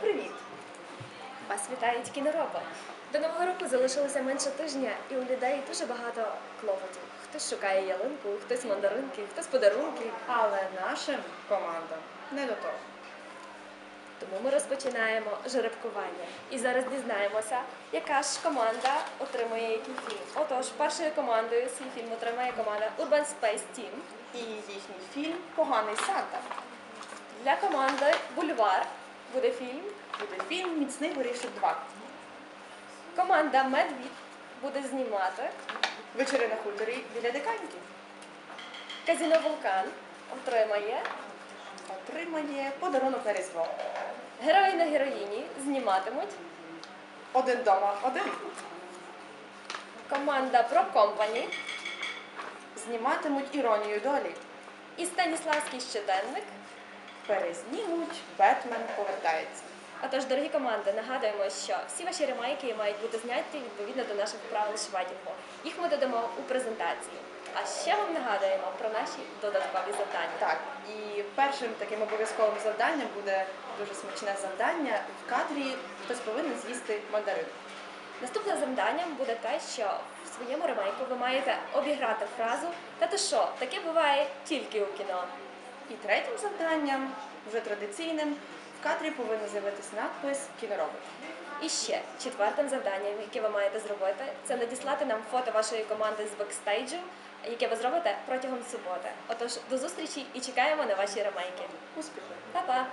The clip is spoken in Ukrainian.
привіт! Вас вітають кінороба. До нового року залишилося менше тижня, і у людей дуже багато клопотів. Хтось шукає ялинку, хтось мандаринки, хтось подарунки. Але нашим командам не до того. Тому ми розпочинаємо жеребкування. І зараз дізнаємося, яка ж команда отримує який фільм. Отож, першою командою свій фільм отримає команда Urban Space Team. І їхній фільм Поганий Санта. Для команди Бульвар буде фільм. Буде фільм Міцний горішок 2. Команда Медвід буде знімати. Вечори на хуторі біля диканьки. Казіно Вулкан отримає. Отримає подарунок на Різдво. Герої на героїні зніматимуть. Один дома, один. Команда Про Компані Зніматимуть іронію долі. і Станіславський щоденник. Перезнімуть Бетмен повертається. Отож, дорогі команди, нагадуємо, що всі ваші ремейки мають бути зняті відповідно до наших правил шведінгу. Їх ми додамо у презентації. А ще вам нагадуємо про наші додаткові завдання. Так, і першим таким обов'язковим завданням буде дуже смачне завдання. В кадрі хтось повинен з'їсти мандарин. Наступним завданням буде те, що в своєму ремейку ви маєте обіграти фразу Та ти що, таке буває тільки у кіно. І третім завданням, вже традиційним, в кадрі повинен з'явитися надпис Кіноробот. І ще четвертим завданням, яке ви маєте зробити, це надіслати нам фото вашої команди з бекстейджу, яке ви зробите протягом суботи. Отож, до зустрічі і чекаємо на ваші ремейки. Успіху! Па-па!